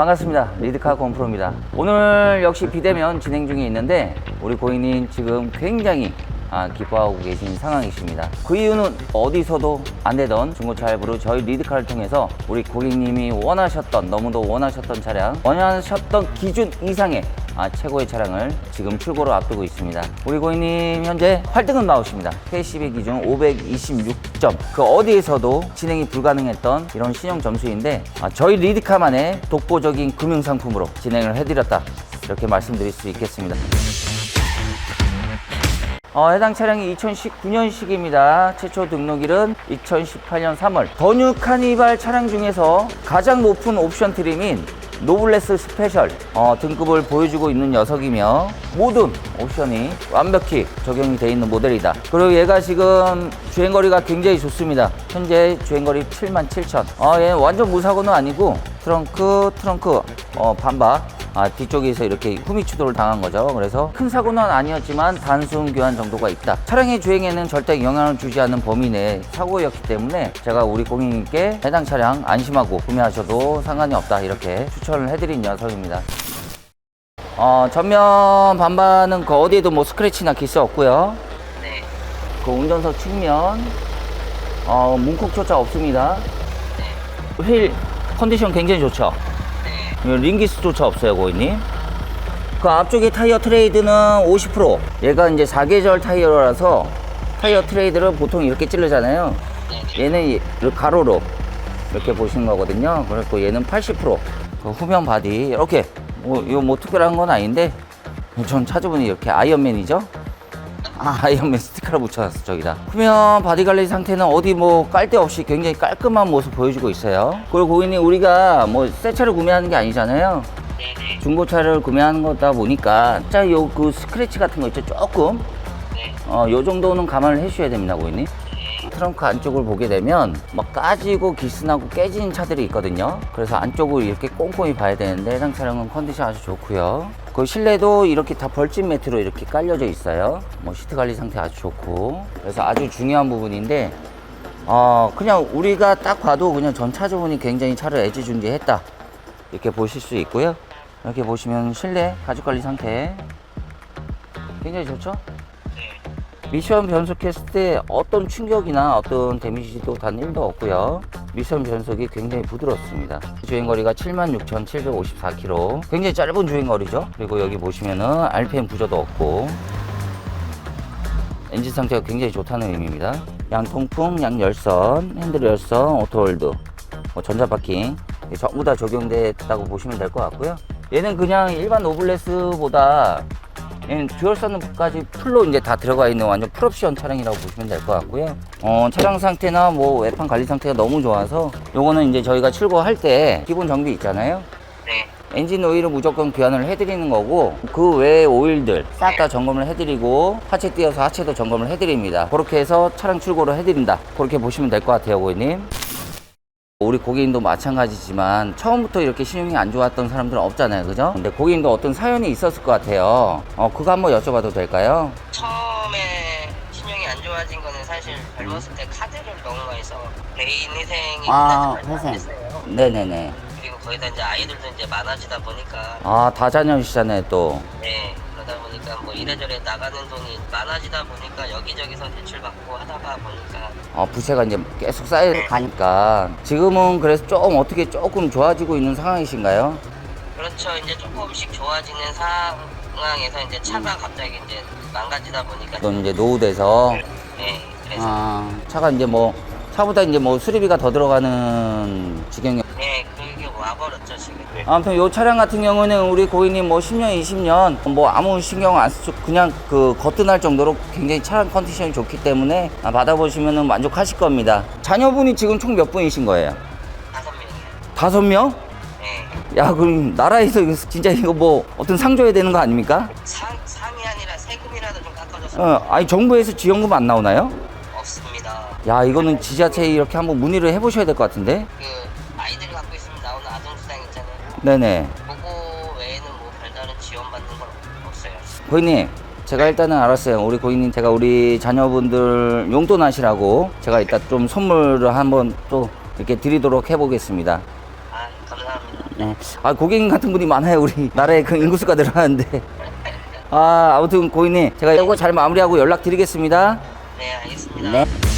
반갑습니다. 리드카 건프로입니다. 오늘 역시 비대면 진행 중에 있는데 우리 고객님 지금 굉장히 아, 기뻐하고 계신 상황이십니다. 그 이유는 어디서도 안 되던 중고차 할부로 저희 리드카를 통해서 우리 고객님이 원하셨던 너무도 원하셨던 차량, 원하셨던 기준 이상의 아, 최고의 차량을 지금 출고로 앞두고 있습니다. 우리 고객님 현재 8등급 나오십니다. KCB 기준 526점. 그 어디에서도 진행이 불가능했던 이런 신용 점수인데 아, 저희 리드카만의 독보적인 금융 상품으로 진행을 해드렸다. 이렇게 말씀드릴 수 있겠습니다. 어, 해당 차량이 2019년식입니다. 최초 등록일은 2018년 3월. 더뉴 카니발 차량 중에서 가장 높은 옵션 트림인 노블레스 스페셜 어, 등급을 보여주고 있는 녀석이며 모든 옵션이 완벽히 적용이 되어 있는 모델이다. 그리고 얘가 지금 주행거리가 굉장히 좋습니다. 현재 주행거리 7만 7천. 어, 얘 완전 무사고는 아니고 트렁크, 트렁크, 어, 반박. 아, 뒤쪽에서 이렇게 후미 추돌을 당한 거죠. 그래서 큰 사고는 아니었지만 단순 교환 정도가 있다. 차량의 주행에는 절대 영향을 주지 않는 범위 내 사고였기 때문에 제가 우리 고객님께 해당 차량 안심하고 구매하셔도 상관이 없다. 이렇게 추천을 해드린 녀석입니다. 어, 전면 반반은 그 어디에도 뭐 스크래치나 기스 없고요. 네, 그 운전석 측면 어, 문콕조차 없습니다. 네, 휠 컨디션 굉장히 좋죠. 네, 링기스조차 없어요, 고객님. 그 앞쪽에 타이어 트레이드는 50%. 얘가 이제 4계절 타이어라서 타이어 트레이드를 보통 이렇게 찌르잖아요. 네, 얘는 이- 가로로 이렇게 보시는 거거든요. 그리고 얘는 80%. 그 후면 바디 이렇게 뭐 이거 뭐 특별한 건 아닌데 전 차주분이 이렇게 아이언맨이죠. 아, 아이언맨 스티커를 붙여놨어 저기다. 후면 바디 관리 상태는 어디 뭐 깔 데 없이 굉장히 깔끔한 모습 보여주고 있어요. 그리고 고객님 우리가 뭐 새 차를 구매하는 게 아니잖아요. 네, 네, 중고차를 구매하는 거다 보니까 자요그 스크래치 같은 거 있죠 조금 네, 어, 요 정도는 감안을 해주셔야 됩니다, 고객님. 네, 트렁크 안쪽을 보게 되면 막 까지고 기스나고 깨진 차들이 있거든요. 그래서 안쪽을 이렇게 꼼꼼히 봐야 되는데 해당 차량은 컨디션 아주 좋고요. 그 실내도 이렇게 다 벌집 매트로 이렇게 깔려져 있어요. 뭐 시트 관리 상태 아주 좋고 그래서 아주 중요한 부분인데 어 그냥 우리가 딱 봐도 그냥 전 차주분이 굉장히 차를 애지중지했다 이렇게 보실 수 있고요. 이렇게 보시면 실내 가죽 관리 상태 굉장히 좋죠? 네, 미션 변속했을 때 어떤 충격이나 어떤 데미지도 단 1도 없고요. 미션 변속이 굉장히 부드럽습니다. 주행거리가 76,754km. 굉장히 짧은 주행거리죠. 그리고 여기 보시면은 RPM 부저도 없고 엔진 상태가 굉장히 좋다는 의미입니다. 양통풍, 양열선, 핸들 열선, 오토홀드, 뭐 전자파킹 전부 다 적용됐다고 보시면 될 것 같고요. 얘는 그냥 일반 노블레스보다 듀얼선까지 풀로 이제 다 들어가 있는 완전 풀옵션 차량이라고 보시면 될 것 같고요. 어, 차량 상태나 뭐 외판 관리 상태가 너무 좋아서 요거는 이제 저희가 출고할 때 기본 정비 있잖아요. 네, 엔진 오일을 무조건 교환을 해드리는 거고 그 외의 오일들 싹 다 점검을 해드리고 하체 띄어서 하체도 점검을 해드립니다. 그렇게 해서 차량 출고를 해드린다. 그렇게 보시면 될 것 같아요, 고객님. 우리 고객님도 마찬가지지만 처음부터 이렇게 신용이 안 좋았던 사람들은 없잖아요, 그죠? 근데 고객님도 어떤 사연이 있었을 것 같아요. 어, 그거 한번 여쭤봐도 될까요? 처음에 신용이 안 좋아진 거는 사실 밟았을 때 카드를 너무 많이 써. 개인 희생이 아, 회생. 됐어요. 네네네. 그리고 거기다 이제 아이들도 이제 많아지다 보니까, 아, 다자녀시잖아요, 또. 네, 그러다 보니까 뭐 이래저래 나가는 돈이 많아지다 보니까 여기저기서 대출받고 하다가 보니까, 어, 부채가 이제 계속 쌓여가니까 지금은 그래서 좀 어떻게 조금 좋아지고 있는 상황이신가요? 그렇죠. 이제 조금씩 좋아지는 상황에서 이제 차가 갑자기 이제 망가지다 보니까, 또 이제 노후돼서 네, 그래서. 아, 차가 이제 뭐 차보다 이제 뭐 수리비가 더 들어가는 지경이 버렸죠, 지금. 아무튼 요 차량 같은 경우는 우리 고객님 뭐 10년, 20년 뭐 아무 신경 안 쓰고 그냥 그 거뜬할 정도로 굉장히 차량 컨디션이 좋기 때문에 아, 받아보시면 만족하실 겁니다. 자녀분이 지금 총 몇 분이신 거예요? 다섯 명이에요. 다섯 명? 네. 야, 그럼 나라에서 이거 진짜 이거 뭐 어떤 상 줘야 되는 거 아닙니까? 상, 상이 아니라 세금이라도 좀 깎아줘서 어, 아니 정부에서 지원금 안 나오나요? 없습니다. 야, 이거는 지자체에 이렇게 한번 문의를 해보셔야 될 것 같은데? 그 아이들 갖고 있 네네. 그거 외에는 뭐 별다른 지원받는 건 없어요. 고객님, 제가 일단은 알았어요. 우리 고객님, 제가 우리 자녀분들 용돈 하시라고 제가 이따 좀 선물을 한번 또 이렇게 드리도록 해보겠습니다. 아, 감사합니다. 네. 아, 고객님 같은 분이 많아요. 우리 나라에 그 인구수가 늘어나는데. 아, 아무튼 고객님, 제가 이거 잘 마무리하고 연락드리겠습니다. 네, 알겠습니다. 네.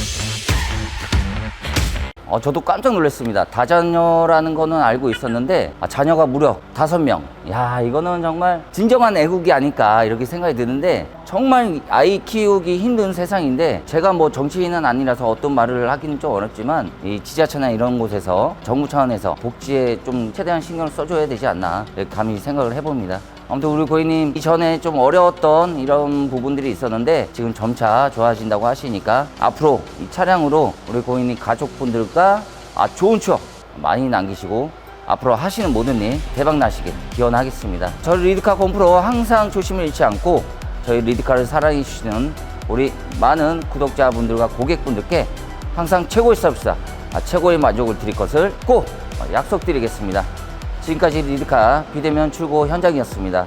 어, 저도 깜짝 놀랐습니다. 다자녀라는 거는 알고 있었는데, 아, 자녀가 무려 다섯 명. 야, 이거는 정말 진정한 애국이 아닐까, 이렇게 생각이 드는데, 정말 아이 키우기 힘든 세상인데, 제가 뭐 정치인은 아니라서 어떤 말을 하기는 좀 어렵지만, 이 지자체나 이런 곳에서 정부 차원에서 복지에 좀 최대한 신경을 써줘야 되지 않나, 이렇게 감히 생각을 해봅니다. 아무튼 우리 고객님 이전에 좀 어려웠던 이런 부분들이 있었는데 지금 점차 좋아진다고 하시니까 앞으로 이 차량으로 우리 고객님 가족분들과 아, 좋은 추억 많이 남기시고 앞으로 하시는 모든 일 대박 나시길 기원하겠습니다. 저희 리드카 홈프로 항상 조심을 잃지 않고 저희 리드카를 사랑해 주시는 우리 많은 구독자분들과 고객분들께 항상 최고의 서비스, 아, 최고의 만족을 드릴 것을 꼭 약속드리겠습니다. 지금까지 리드카 비대면 출고 현장이었습니다.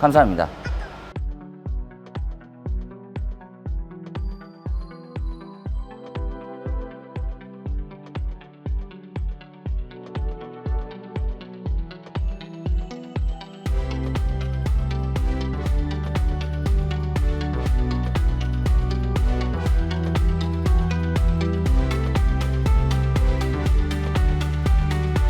감사합니다.